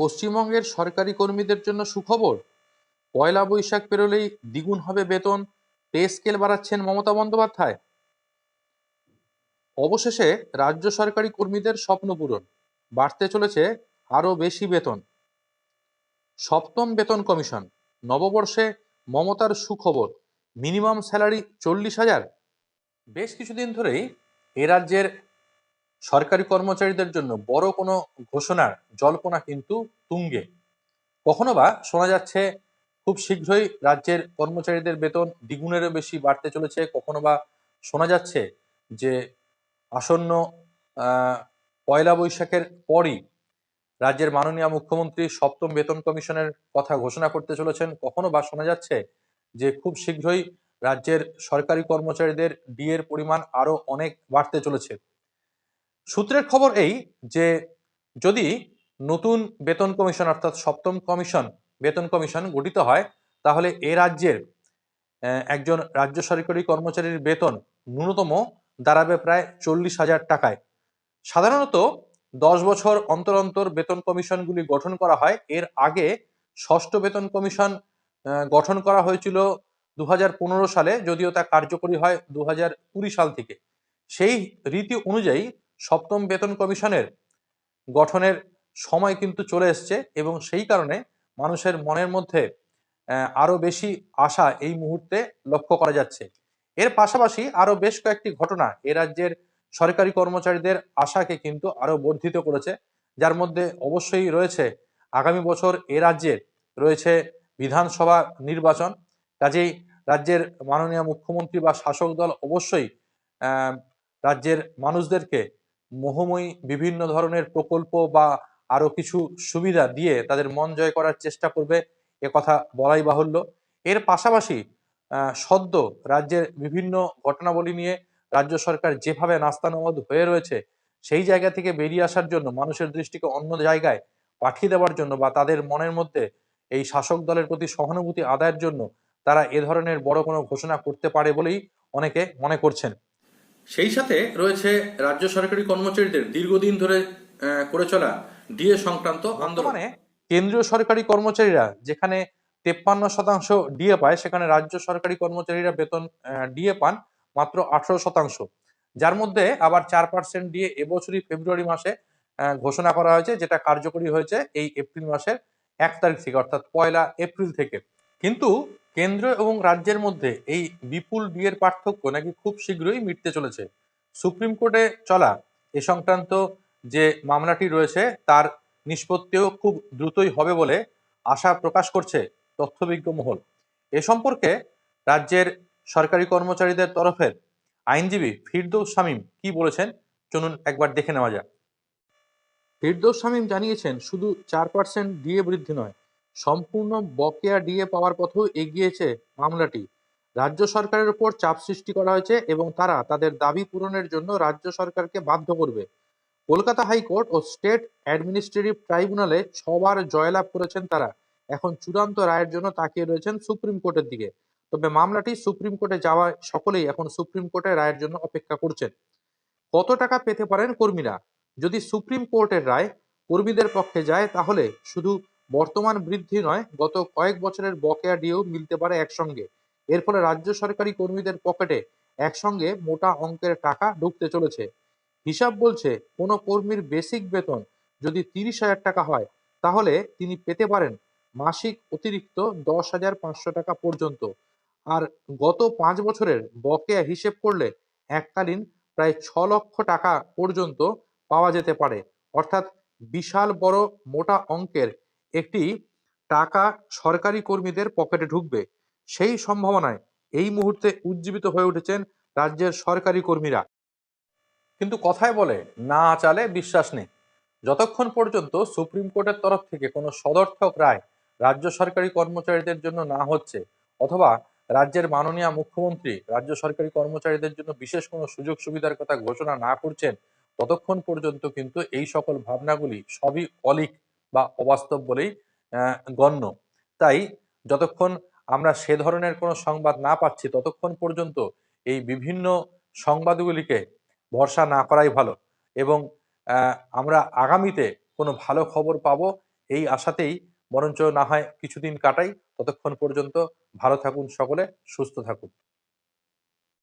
পশ্চিমবঙ্গের সরকারি কর্মীদের জন্য সুখবর। পয়লা বৈশাখ পেরোলেই দ্বিগুণ হবে বেতন, পে স্কেল বাড়াচ্ছেন মমতা বন্দ্যোপাধ্যায়। অবশেষে রাজ্য সরকারি কর্মীদের স্বপ্ন পূরণ, বাড়তে চলেছে আরও বেশি বেতন। সপ্তম বেতন কমিশন, নববর্ষে মমতার সুখবর, মিনিমাম স্যালারি চল্লিশ হাজার। বেশ কিছুদিন ধরেই এ রাজ্যের সরকারি কর্মচারীদের জন্য বড় কোনো ঘোষণার জল্পনা কিন্তু তুঙ্গে। কখনো বা শোনা যাচ্ছে খুব শীঘ্রই রাজ্যের কর্মচারীদের বেতন দ্বিগুণেরও বেশি বাড়তে চলেছে, কখনো বা শোনা যাচ্ছে যে আসন্ন পয়লা বৈশাখের পরই রাজ্যের মাননীয় মুখ্যমন্ত্রী সপ্তম বেতন কমিশনের কথা ঘোষণা করতে চলেছেন, কখনো বা শোনা যাচ্ছে যে খুব শীঘ্রই রাজ্যের সরকারি কর্মচারীদের ডিএর পরিমাণ আরও অনেক বাড়তে চলেছে। সূত্রের খবর এই যে যদি নতুন বেতন কমিশন অর্থাৎ সপ্তম কমিশন, বেতন কমিশন গঠিত হয়, তাহলে এ রাজ্যের একজন রাজ্য সরকারি কর্মচারীর বেতন ন্যূনতম দাঁড়াবে প্রায় চল্লিশ হাজার টাকায়। সাধারণত দশ বছর অন্তর অন্তর বেতন কমিশনগুলি গঠন করা হয়। এর আগে ষষ্ঠ বেতন কমিশন গঠন করা হয়েছিল দু হাজার পনেরো সালে, যদিও তা কার্যকরী হয় দু হাজার কুড়ি সাল থেকে। সেই রীতি অনুযায়ী সপ্তম বেতন কমিশনের গঠনের সময় কিন্তু চলে এসছে এবং সেই কারণে মানুষের মনের মধ্যে আহ, আরও বেশি আশা এই মুহূর্তে লক্ষ্য করা যাচ্ছে। এর পাশাপাশি আরও বেশ কয়েকটি ঘটনা এ রাজ্যের সরকারি কর্মচারীদের আশাকে কিন্তু আরও বর্ধিত করেছে যার মধ্যে অবশ্যই রয়েছে আগামী বছর এ রাজ্যে রয়েছে বিধানসভা নির্বাচন। কাজেই রাজ্যের মাননীয় মুখ্যমন্ত্রী বা শাসক দল অবশ্যই রাজ্যের মানুষদেরকে মোহময়ী বিভিন্ন ধরনের প্রকল্প বা আরও কিছু সুবিধা দিয়ে তাদের মন জয় করার চেষ্টা করবে কথা বলাই বাহুল্য। এর পাশাপাশি সদ্য রাজ্যের বিভিন্ন ঘটনাবলী নিয়ে রাজ্য সরকার যেভাবে নাস্তানামদ হয়ে রয়েছে, সেই জায়গা থেকে বেরিয়ে আসার জন্য মানুষের দৃষ্টিকে অন্য জায়গায় পাঠিয়ে দেওয়ার জন্য বা তাদের মনের মধ্যে এই শাসক দলের প্রতি সহানুভূতি আদায়ের জন্য তারা এ ধরনের বড় কোনো ঘোষণা করতে পারে বলেই অনেকে মনে করছেন। সেই সাথে রয়েছে রাজ্য সরকারি কর্মচারীদের দীর্ঘদিন ধরে করে চলা ডিএ সংক্রান্ত আন্দোলনে। কেন্দ্রীয় সরকারি কর্মচারীরা যেখানে তেপ্পান্ন শতাংশ ডিএ পায়, সেখানে রাজ্য সরকারি কর্মচারীরা বেতন ডিএ পান মাত্র আঠারো শতাংশ। যার মধ্যে আবার চার পার্সেন্ট ডিএ এবছরই ফেব্রুয়ারি মাসে ঘোষণা করা হয়েছে, যেটা কার্যকরী হয়েছে এই এপ্রিল মাসের এক তারিখ থেকে, অর্থাৎ পয়লা এপ্রিল থেকে। কিন্তু কেন্দ্র এবং রাজ্যের মধ্যে এই বিপুল বিয়ের পার্থক্য নাকি খুব শীঘ্রই মিটতে চলেছে। সুপ্রিম কোর্টে চলা এ সংক্রান্ত যে মামলাটি রয়েছে, তার নিষ্পত্তিও খুব দ্রুতই হবে বলে আশা প্রকাশ করছে তথ্যবিজ্ঞ মহল। এ সম্পর্কে রাজ্যের সরকারি কর্মচারীদের তরফের আইনজীবী ফিরদৌস শামীম কি বলেছেন, চলুন একবার দেখে নেওয়া যাক। ফিরদৌস শামীম জানিয়েছেন, শুধু চার পার্সেন্ট ডিএ বৃদ্ধি নয় সম্পূর্ণ বকেয়া ডিএ পাওয়ার পথেও এগিয়েছে মামলাটি। রাজ্য সরকারের উপর চাপ সৃষ্টি করা হয়েছে এবং তারা তাদের দাবি পূরণের জন্য রাজ্য সরকারকে বাধ্য করবে। কলকাতা হাইকোর্ট ও স্টেট অ্যাডমিনিস্ট্রেটিভ ট্রাইব্যুনালে ছবার জয়লাভ করেছেন তারা। এখন চূড়ান্ত রায়ের জন্য তাকিয়ে রয়েছেন সুপ্রিম কোর্টের দিকে। তবে মামলাটি সুপ্রিম কোর্টে যাওয়ায় সকলেই এখন সুপ্রিম কোর্টের রায়ের জন্য অপেক্ষা করছেন। কত টাকা পেতে পারেন কর্মীরা? যদি সুপ্রিম কোর্টের রায় কর্মীদের পক্ষে যায়, তাহলে শুধু বর্তমান বৃদ্ধি নয়, গত কয়েক বছরের বকেয়া ডিও মিলতে পারে একসঙ্গে। এর ফলে রাজ্য সরকারি কর্মীদের পকেটে একসঙ্গে মোটা অঙ্কের টাকা ঢুকতে চলেছে। হিসাব বলছে, কোনো কর্মীর বেসিক বেতন যদি তিরিশ হাজার টাকা হয়, তাহলে তিনি পেতে পারেন মাসিক অতিরিক্ত দশ হাজার পাঁচশো টাকা পর্যন্ত। আর গত পাঁচ বছরের বকেয়া হিসেব করলে এককালীন প্রায় ছ লক্ষ টাকা পর্যন্ত পাওয়া যেতে পারে। অর্থাৎ বিশাল বড় মোটা অঙ্কের একটি টাকা সরকারি কর্মীদের পকেটে ঢুকবে। সেই সম্ভাবনায় এই মুহূর্তে উজ্জীবিত হয়ে উঠেছেন রাজ্যের সরকারি কর্মীরা। কিন্তু কথায় বলে, না চালে বিশ্বাস নেই। যতক্ষণ পর্যন্ত সুপ্রিম কোর্টের তরফ থেকে কোনো সদর্থক রায় রাজ্য সরকারি কর্মচারীদের জন্য না হচ্ছে অথবা রাজ্যের মাননীয় মুখ্যমন্ত্রী রাজ্য সরকারি কর্মচারীদের জন্য বিশেষ কোনো সুযোগ সুবিধার কথা ঘোষণা না করছেন, ততক্ষণ পর্যন্ত কিন্তু এই সকল ভাবনাগুলি সবই অলিক। বা অবাস্তব বলেই গণ্য। তাই যতক্ষণ আমরা সে ধরনের কোনো সংবাদ না পাচ্ছি, ততক্ষণ পর্যন্ত এই বিভিন্ন সংবাদগুলিকে ভরসা না করাই ভালো এবং আমরা আগামীতে কোনো ভালো খবর পাবো এই আশাতেই বরঞ্চ না হয় কিছুদিন কাটাই, ততক্ষণ পর্যন্ত ভালো থাকুন সকলে, সুস্থ থাকুন।